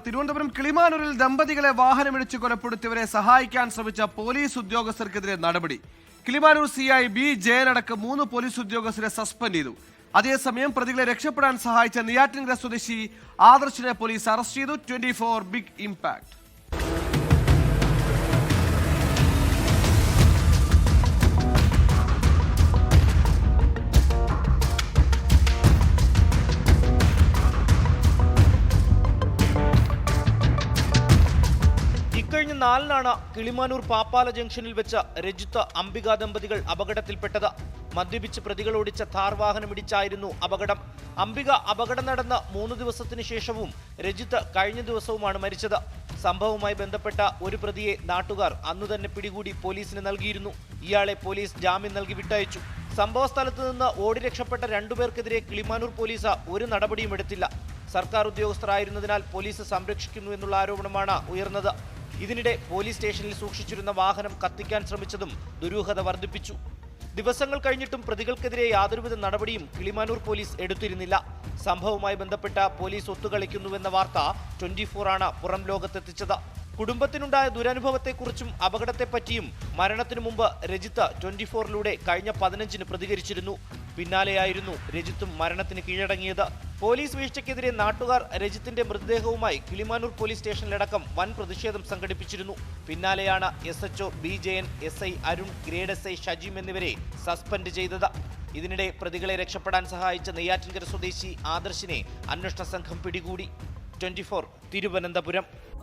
തിരുവനന്തപുരം കിളിമാനൂരിൽ ദമ്പതികളെ വാഹനമിടിച്ച് കൊലപ്പെടുത്തിയവരെ സഹായിക്കാൻ ശ്രമിച്ച പോലീസ് ഉദ്യോഗസ്ഥർക്കെതിരെ നടപടി. കിളിമാനൂർ സി ഐ ബി ജയനടക്കം മൂന്ന് പോലീസ് ഉദ്യോഗസ്ഥരെ സസ്പെൻഡ് ചെയ്തു. അതേസമയം പ്രതികളെ രക്ഷപ്പെടാൻ സഹായിച്ച നെയ്യാറ്റിൻകര സ്വദേശി ആദർശിനെ പോലീസ് അറസ്റ്റ് ചെയ്തു. Twenty big impact. ഇക്കഴിഞ്ഞ നാലിനാണ് കിളിമാനൂർ പാപ്പാല ജംഗ്ഷനിൽ വെച്ച് രജിത്ത് അംബിക ദമ്പതികൾ അപകടത്തിൽപ്പെട്ടത്. മദ്യപിച്ച് പ്രതികൾ ഓടിച്ച വാഹനം ഇടിച്ചായിരുന്നു അപകടം. അംബിക അപകടം നടന്ന മൂന്ന് ദിവസത്തിന് ശേഷവും രജിത്ത് കഴിഞ്ഞ ദിവസവുമാണ് മരിച്ചത്. സംഭവവുമായി ബന്ധപ്പെട്ട ഒരു പ്രതിയെ നാട്ടുകാർ അന്നു തന്നെ പിടികൂടി പോലീസിന് നൽകിയിരുന്നു. ഇയാളെ പോലീസ് ജാമ്യം നൽകി വിട്ടയച്ചു. സംഭവ സ്ഥലത്ത് നിന്ന് ഓടി രക്ഷപ്പെട്ട രണ്ടുപേർക്കെതിരെ കിളിമാനൂർ പോലീസ് ഒരു നടപടിയും എടുത്തില്ല. സർക്കാർ ഉദ്യോഗസ്ഥരായിരുന്നതിനാൽ പോലീസ് സംരക്ഷിക്കുന്നു എന്നുള്ള ആരോപണമാണ് ഉയർന്നത്. ഇതിനിടെ പോലീസ് സ്റ്റേഷനിൽ സൂക്ഷിച്ചിരുന്ന വാഹനം കത്തിക്കാൻ ശ്രമിച്ചതും ദുരൂഹത വർദ്ധിപ്പിച്ചു. ദിവസങ്ങൾ കഴിഞ്ഞിട്ടും പ്രതികൾക്കെതിരെ യാതൊരുവിധ നടപടിയും കിളിമാനൂർ പോലീസ് എടുത്തിരുന്നില്ല. സംഭവവുമായി ബന്ധപ്പെട്ട പോലീസ് ഒത്തുകളിക്കുന്നുവെന്ന വാർത്ത ട്വന്റി ആണ് പുറം ലോകത്തെത്തിച്ചത്. കുടുംബത്തിനുണ്ടായ ദുരനുഭവത്തെക്കുറിച്ചും അപകടത്തെപ്പറ്റിയും മരണത്തിനു മുമ്പ് രജിത്ത് ട്വന്റി ഫോറിലൂടെ കഴിഞ്ഞ പതിനഞ്ചിന് പ്രതികരിച്ചിരുന്നു. പിന്നാലെയായിരുന്നു രജിത്തും മരണത്തിന് കീഴടങ്ങിയത്. പോലീസ് വീഴ്ചയ്ക്കെതിരെ നാട്ടുകാർ രജിത്തിന്റെ മൃതദേഹവുമായി കിളിമാനൂർ പോലീസ് സ്റ്റേഷനിലടക്കം വൻ പ്രതിഷേധം സംഘടിപ്പിച്ചിരുന്നു. പിന്നാലെയാണ് S H O B Jayan S I Arun grade S I Shajeem എന്നിവരെ സസ്പെൻഡ് ചെയ്തത്. ഇതിനിടെ പ്രതികളെ രക്ഷപ്പെടാൻ സഹായിച്ച നെയ്യാറ്റിൻകര സ്വദേശി ആദർശിനെ അന്വേഷണ സംഘം പിടികൂടി. ട്വന്റി തിരുവനന്തപുരം.